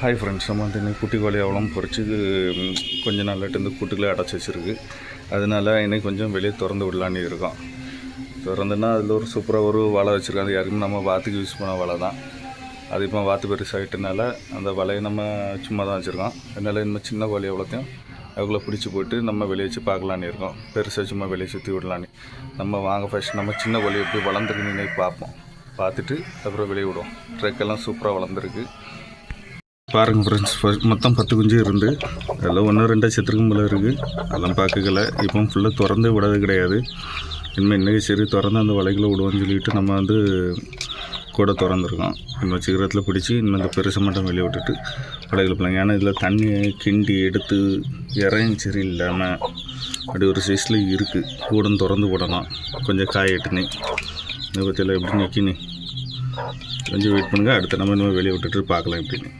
Hi friends நம்ம வந்து இன்னைக்கு குட்டி கோழி அவ்வளோ பொறிச்சு. ம், கொஞ்ச நாள்லாட்டு கூட்டுக்குள்ளே அடைச்சி வச்சிருக்கு. அதனால இன்னைக்கு கொஞ்சம் வெளியே திறந்து விடலான்னு இருக்கோம். திறந்துன்னா அதில் ஒரு சூப்பராக ஒரு வலை வச்சுருக்காங்க யாருக்குமே நம்ம வாத்துக்கு யூஸ் பண்ண வலை தான். அது இப்போ வாத்து பெருசாகிட்டனால அந்த வலையை நம்ம சும்மா தான் வச்சுருக்கோம். அதனால் இன்னும் சின்ன கோழி எவ்வளோத்தையும் அதுக்குள்ளே பிடிச்சி போட்டு நம்ம வெளியே வச்சு பார்க்கலான்னு இருக்கோம். பெருசாக சும்மா வெளியே சுற்றி விடலான்னு நம்ம வாங்க ஃபஸ்ட் நம்ம சின்ன கோழி எப்படி வளர்ந்துருக்குன்னு இன்னைக்கு பார்ப்போம். பார்த்துட்டு அப்புறம் வெளியே விடுவோம். ட்ரெக்கெல்லாம் சூப்பராக வளர்ந்துருக்கு. பாருங்கள் ஃப்ரெண்ட்ஸ் மொத்தம் பத்து குஞ்சு இருந்து அதில் ஒன்று ரெண்டாக செத்துருக்கும் போல இருக்குது அதெல்லாம் பார்க்கல இப்போ ஃபுல்லாக திறந்து விடாது கிடையாது. இனிமேல் இன்றைக்கி சரி திறந்து அந்த வலைகளை விடுவோம்னு சொல்லிட்டு நம்ம வந்து கூட திறந்துருக்கோம். இன்னும் சீக்கிரத்தில் பிடிச்சி இன்னும் இந்த பெருசை மட்டும் வெளியே விட்டுட்டு வலைகளை பிள்ளைங்க ஏன்னா இதில் தண்ணியை கிண்டி எடுத்து இறையும் சரி இல்லாமல் அப்படி ஒரு சைஸில் இருக்குது கூடம் திறந்து விடலாம். கொஞ்சம் காயட்டுன்னு இதை பற்றியெல்லாம் எப்படி நிற்கினு கொஞ்சம் வெயிட் பண்ணுங்கள் அடுத்த நம்ம இன்னும் வெளியே விட்டுட்டு பார்க்கலாம் எப்படின்னு